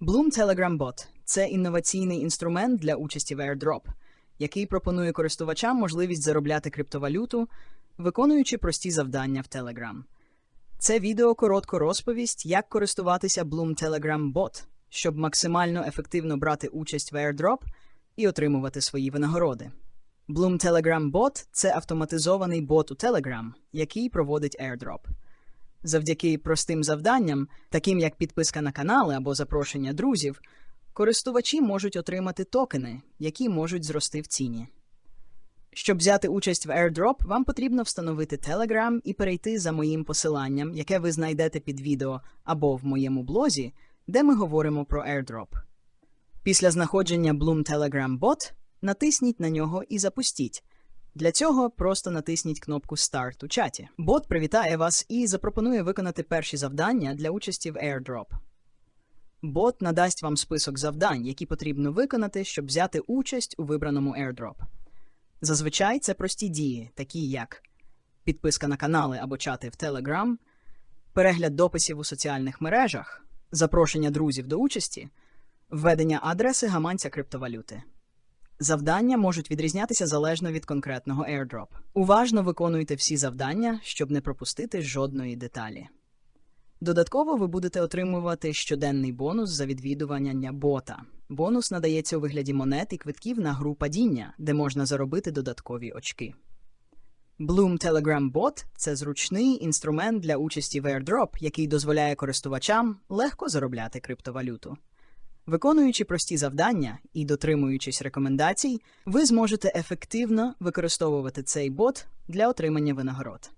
Bloom Telegram Bot – це інноваційний інструмент для участі в airdrop, який пропонує користувачам можливість заробляти криптовалюту, виконуючи прості завдання в Telegram. Це відео коротко розповість, як користуватися Bloom Telegram Bot, щоб максимально ефективно брати участь в airdrop і отримувати свої винагороди. Bloom Telegram Bot – це автоматизований бот у Telegram, який проводить airdrop. Завдяки простим завданням, таким як підписка на канали або запрошення друзів, користувачі можуть отримати токени, які можуть зрости в ціні. Щоб взяти участь в airdrop, вам потрібно встановити Telegram і перейти за моїм посиланням, яке ви знайдете під відео або в моєму блозі, де ми говоримо про airdrop. Після знаходження Bloom Telegram Bot натисніть на нього і запустіть. Для цього просто натисніть кнопку Start у чаті. Бот привітає вас і запропонує виконати перші завдання для участі в airdrop. Бот надасть вам список завдань, які потрібно виконати, щоб взяти участь у вибраному airdrop. Зазвичай це прості дії, такі як підписка на канали або чати в Telegram, перегляд дописів у соціальних мережах, запрошення друзів до участі, введення адреси гаманця криптовалюти. Завдання можуть відрізнятися залежно від конкретного airdrop. Уважно виконуйте всі завдання, щоб не пропустити жодної деталі. Додатково ви будете отримувати щоденний бонус за відвідування бота. Бонус надається у вигляді монет і квитків на гру падіння, де можна заробити додаткові очки. Bloom Telegram Bot – це зручний інструмент для участі в airdrop, який дозволяє користувачам легко заробляти криптовалюту. Виконуючи прості завдання і дотримуючись рекомендацій, ви зможете ефективно використовувати цей бот для отримання винагород.